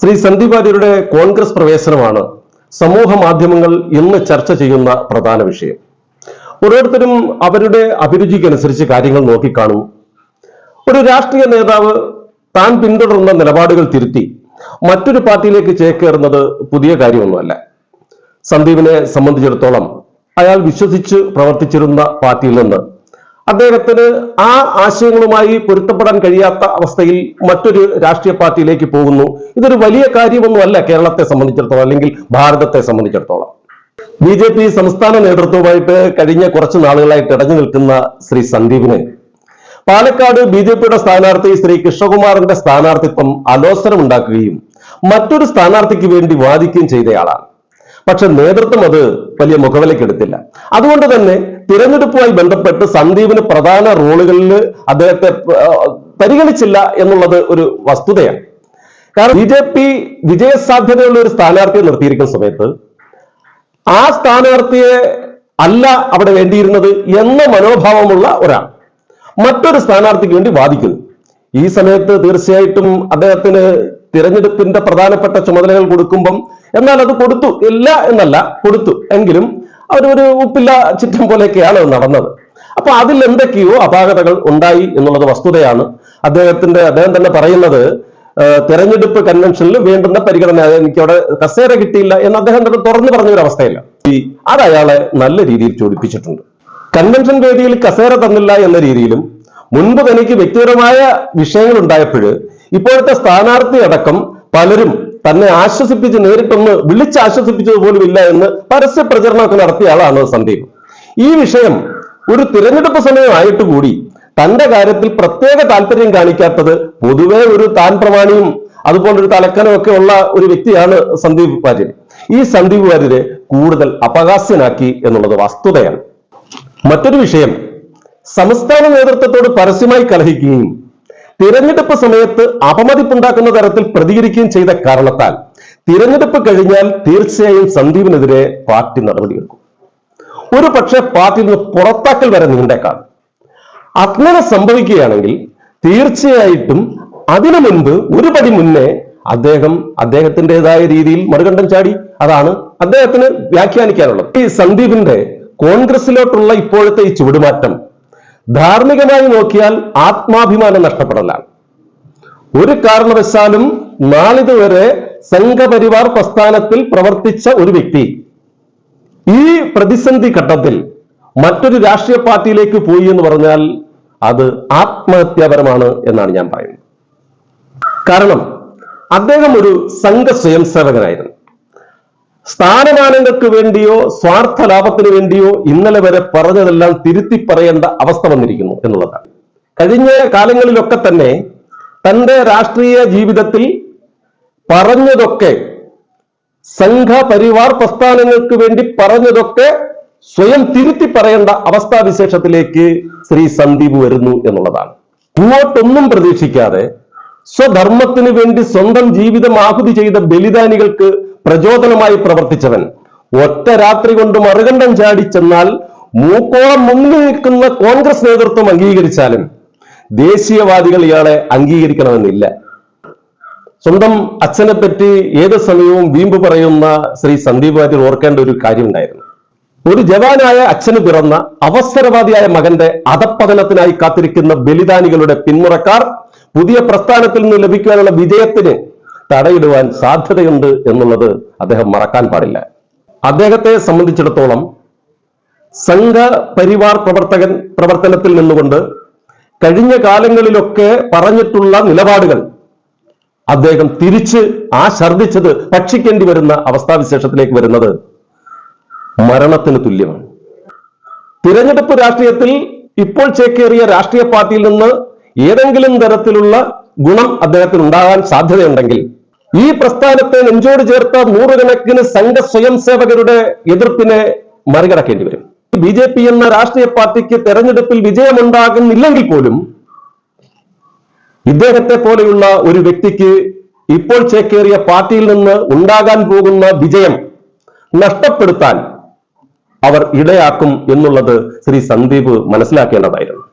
ശ്രീ സന്ദീപ് വാര്യരുടെ കോൺഗ്രസ് പ്രവേശനമാണ് സമൂഹ മാധ്യമങ്ങൾ ഇന്ന് ചർച്ച ചെയ്യുന്ന പ്രധാന വിഷയം. ഓരോരുത്തരും അവരുടെ അഭിരുചിക്കനുസരിച്ച് കാര്യങ്ങൾ നോക്കിക്കാണും. ഒരു രാഷ്ട്രീയ നേതാവ് താൻ പിന്തുടർന്ന നിലപാടുകൾ തിരുത്തി മറ്റൊരു പാർട്ടിയിലേക്ക് ചേക്കേറുന്നത് പുതിയ കാര്യമൊന്നുമല്ല. സന്ദീപിനെ സംബന്ധിച്ചിടത്തോളം അയാൾ വിശ്വസിച്ച് പ്രവർത്തിച്ചിരുന്ന പാർട്ടിയിൽ നിന്ന് അദ്ദേഹത്തിന് ആ ആശയങ്ങളുമായി പൊരുത്തപ്പെടാൻ കഴിയാത്ത അവസ്ഥയിൽ മറ്റൊരു രാഷ്ട്രീയ പാർട്ടിയിലേക്ക് പോകുന്നു. ഇതൊരു വലിയ കാര്യമൊന്നുമല്ല കേരളത്തെ സംബന്ധിച്ചിടത്തോളം അല്ലെങ്കിൽ ഭാരതത്തെ സംബന്ധിച്ചിടത്തോളം. ബി ജെ പി സംസ്ഥാന നേതൃത്വവുമായിട്ട് കഴിഞ്ഞ കുറച്ച് നാളുകളായിട്ട് ഇടഞ്ഞു നിൽക്കുന്ന ശ്രീ സന്ദീപിന് പാലക്കാട് ബി ജെ പിയുടെ സ്ഥാനാർത്ഥി ശ്രീ കൃഷ്ണകുമാറിന്റെ സ്ഥാനാർത്ഥിത്വം അലോസരമുണ്ടാക്കുകയും മറ്റൊരു സ്ഥാനാർത്ഥിക്ക് വേണ്ടി വാദിക്കുകയും ചെയ്തയാളാണ്. പക്ഷെ നേതൃത്വം അത് വലിയ മുഖവിലക്കെടുത്തില്ല അതുകൊണ്ട് തന്നെ തിരഞ്ഞെടുപ്പുമായി ബന്ധപ്പെട്ട് സന്ദീപിന് പ്രധാന റോളുകളിൽ അദ്ദേഹത്തെ പരിഗണിച്ചില്ല എന്നുള്ളത് ഒരു വസ്തുതയാണ്. കാരണം ബി ജെ പി വിജയസാധ്യതയുള്ള ഒരു സ്ഥാനാർത്ഥിയെ നിർത്തിയിരിക്കുന്ന സമയത്ത് ആ സ്ഥാനാർത്ഥിയെ അല്ല അവിടെ വേണ്ടിയിരുന്നത് എന്ന മനോഭാവമുള്ള ഒരാൾ മറ്റൊരു സ്ഥാനാർത്ഥിക്ക് വേണ്ടി വാദിക്കുന്നു. ഈ സമയത്ത് തീർച്ചയായിട്ടും അദ്ദേഹത്തിന് തിരഞ്ഞെടുപ്പിന്റെ പ്രധാനപ്പെട്ട ചുമതലകൾ കൊടുക്കുമ്പം എന്നാൽ അത് കൊടുത്തു ഇല്ല എന്നല്ല കൊടുത്തു. എങ്കിലും അവരൊരു ഉപ്പില്ല ചിറ്റം പോലെയൊക്കെയാണ് നടന്നത്. അപ്പൊ അതിൽ എന്തൊക്കെയോ അപാകതകൾ ഉണ്ടായി എന്നുള്ളത് വസ്തുതയാണ്. അദ്ദേഹത്തിന്റെ അദ്ദേഹം തന്നെ പറയുന്നത് തെരഞ്ഞെടുപ്പ് കൺവെൻഷനിൽ വേണ്ടുന്ന പരിഗണന എനിക്കവിടെ കസേര കിട്ടിയില്ല എന്ന് അദ്ദേഹം തന്നെ തുറന്നു പറഞ്ഞ ഒരു അവസ്ഥയില്ല അത് അയാളെ നല്ല രീതിയിൽ ചോദിപ്പിച്ചിട്ടുണ്ട് കൺവെൻഷൻ വേദിയിൽ കസേര തന്നില്ല എന്ന രീതിയിലും മുൻപ് തനിക്ക് വ്യക്തിപരമായ വിഷയങ്ങൾ ഉണ്ടായപ്പോൾ ഇപ്പോഴത്തെ സ്ഥാനാർത്ഥി അടക്കം പലരും തന്നെ ആശ്വസിപ്പിച്ച് നേരിട്ടൊന്ന് വിളിച്ച് ആശ്വസിപ്പിച്ചത് പോലും ഇല്ല എന്ന് പരസ്യ പ്രചരണമൊക്കെ നടത്തിയ ആളാണ് സന്ദീപ്. ഈ വിഷയം ഒരു തിരഞ്ഞെടുപ്പ് സമയമായിട്ട് കൂടി തന്റെ കാര്യത്തിൽ പ്രത്യേക താല്പര്യം കാണിക്കാത്തത് പൊതുവെ ഒരു താൻ പ്രമാണിയും അതുപോലൊരു തലക്കനം ഒക്കെ ഉള്ള ഒരു വ്യക്തിയാണ് സന്ദീപ് വാര്യർ ഈ സന്ദീപ് വാര്യരെ കൂടുതൽ അപകാസ്യനാക്കി എന്നുള്ളത് വസ്തുതയാണ്. മറ്റൊരു വിഷയം സംസ്ഥാന നേതൃത്വത്തോട് പരസ്യമായി കലഹിക്കുകയും തിരഞ്ഞെടുപ്പ് സമയത്ത് അപമതിപ്പുണ്ടാക്കുന്ന തരത്തിൽ പ്രതികരിക്കുകയും ചെയ്ത കാരണത്താൽ തിരഞ്ഞെടുപ്പ് കഴിഞ്ഞാൽ തീർച്ചയായും സന്ദീപിനെതിരെ പാർട്ടി നടപടിയെടുക്കും. ഒരു പക്ഷേ പാർട്ടിയിൽ നിന്ന് പുറത്താക്കൽ വരെ നീണ്ടേക്കാം അങ്ങനെ സംഭവിക്കുകയാണെങ്കിൽ തീർച്ചയായിട്ടും അതിനു മുൻപ് ഒരു പടി മുന്നേ അദ്ദേഹം അദ്ദേഹത്തിന്റെതായ രീതിയിൽ മറുകണ്ഠം ചാടി. അതാണ് അദ്ദേഹത്തിന് വ്യാഖ്യാനിക്കാനുള്ളത്. ഈ സന്ദീപിന്റെ കോൺഗ്രസിലോട്ടുള്ള ഇപ്പോഴത്തെ ഈ ചുവടുമാറ്റം ധാർമ്മികമായി നോക്കിയാൽ ആത്മാഭിമാനം നഷ്ടപ്പെടലാണ്. ഒരു കാരണവശാലും നാളിതുവരെ സംഘപരിവാർ പ്രസ്ഥാനത്തിൽ പ്രവർത്തിച്ച ഒരു വ്യക്തി ഈ പ്രതിസന്ധി ഘട്ടത്തിൽ മറ്റൊരു രാഷ്ട്രീയ പാർട്ടിയിലേക്ക് പോയി എന്ന് പറഞ്ഞാൽ അത് ആത്മഹത്യാപരമാണ് എന്നാണ് ഞാൻ പറയുന്നത്. കാരണം അദ്ദേഹം ഒരു സംഘ സ്വയം സേവകനായിരുന്നു സ്ഥാനമാനങ്ങൾക്ക് വേണ്ടിയോ സ്വാർത്ഥ ലാഭത്തിന് വേണ്ടിയോ ഇന്നലെ വരെ പറഞ്ഞതെല്ലാം തിരുത്തി പറയേണ്ട അവസ്ഥ വന്നിരിക്കുന്നു എന്നുള്ളതാണ്. കഴിഞ്ഞ കാലങ്ങളിലൊക്കെ തന്നെ തന്റെ രാഷ്ട്രീയ ജീവിതത്തിൽ പറഞ്ഞതൊക്കെ സംഘപരിവാർ പ്രസ്ഥാനങ്ങൾക്ക് വേണ്ടി പറഞ്ഞതൊക്കെ സ്വയം തിരുത്തി പറയേണ്ട അവസ്ഥാവിശേഷത്തിലേക്ക് ശ്രീ സന്ദീപ് വരുന്നു എന്നുള്ളതാണ്. ഇങ്ങോട്ടൊന്നും പ്രതീക്ഷിക്കാതെ സ്വധർമ്മത്തിന് വേണ്ടി സ്വന്തം ജീവിതം ആഹുതി ചെയ്ത ബലിദാനികൾക്ക് പ്രചോദനമായി പ്രവർത്തിച്ചവൻ. ഒറ്റ രാത്രി കൊണ്ട് മറുകണ്ഠം ചാടിച്ചെന്നാൽ മൂക്കോളം മുങ്ങി നിൽക്കുന്ന കോൺഗ്രസ് നേതൃത്വം അംഗീകരിച്ചാലും ദേശീയവാദികൾ ഇയാളെ അംഗീകരിക്കണമെന്നില്ല. സ്വന്തം അച്ഛനെ പറ്റി ഏത് സമയവും വീമ്പ് പറയുന്ന ശ്രീ സന്ദീപ് വാര്യർ ഓർക്കേണ്ട ഒരു കാര്യമുണ്ടായിരുന്നു. ഒരു ജവാനായ അച്ഛന് പിറന്ന അവസരവാദിയായ മകന്റെ അധപ്പതനത്തിനായി കാത്തിരിക്കുന്ന ബലിദാനികളുടെ പിന്മുറക്കാർ പുതിയ പ്രസ്ഥാനത്തിൽ നിന്ന് ലഭിക്കാനുള്ള വിജയത്തിന് തടയിടുവാൻ സാധ്യതയുണ്ട് എന്നുള്ളത് അദ്ദേഹം മറക്കാൻ പാടില്ല. അദ്ദേഹത്തെ സംബന്ധിച്ചിടത്തോളം സംഘ പരിവാർ പ്രവർത്തകൻ പ്രവർത്തനത്തിൽ നിന്നുകൊണ്ട് കഴിഞ്ഞ കാലങ്ങളിലൊക്കെ പറഞ്ഞിട്ടുള്ള നിലപാടുകൾ അദ്ദേഹം തിരിച്ച് ആ ഛർദിച്ചത് ഭക്ഷിക്കേണ്ടി വരുന്ന അവസ്ഥാവിശേഷത്തിലേക്ക് വരുന്നത് മരണത്തിന് തുല്യമാണ്. തിരഞ്ഞെടുപ്പ് രാഷ്ട്രീയത്തിൽ ഇപ്പോൾ ചേക്കേറിയ രാഷ്ട്രീയ പാർട്ടിയിൽ നിന്ന് ഏതെങ്കിലും തരത്തിലുള്ള ഗുണം അദ്ദേഹത്തിന് ഉണ്ടാകാൻ സാധ്യതയുണ്ടെങ്കിൽ ഈ പ്രസ്ഥാനത്തെ നെഞ്ചോട് ചേർത്ത നൂറുകണക്കിന് സംഘ സ്വയം സേവകരുടെ എതിർപ്പിനെ മറികടക്കേണ്ടി വരും. ബി ജെ പി എന്ന രാഷ്ട്രീയ പാർട്ടിക്ക് തെരഞ്ഞെടുപ്പിൽ വിജയമുണ്ടാകുന്നില്ലെങ്കിൽ പോലും ഇദ്ദേഹത്തെ പോലെയുള്ള ഒരു വ്യക്തിക്ക് ഇപ്പോൾ ചേക്കേറിയ പാർട്ടിയിൽ നിന്ന് ഉണ്ടാകാൻ പോകുന്ന വിജയം നഷ്ടപ്പെടുത്താൻ അവർ ഇടയാക്കും എന്നുള്ളത് ശ്രീ സന്ദീപ് മനസ്സിലാക്കേണ്ടതായിരുന്നു.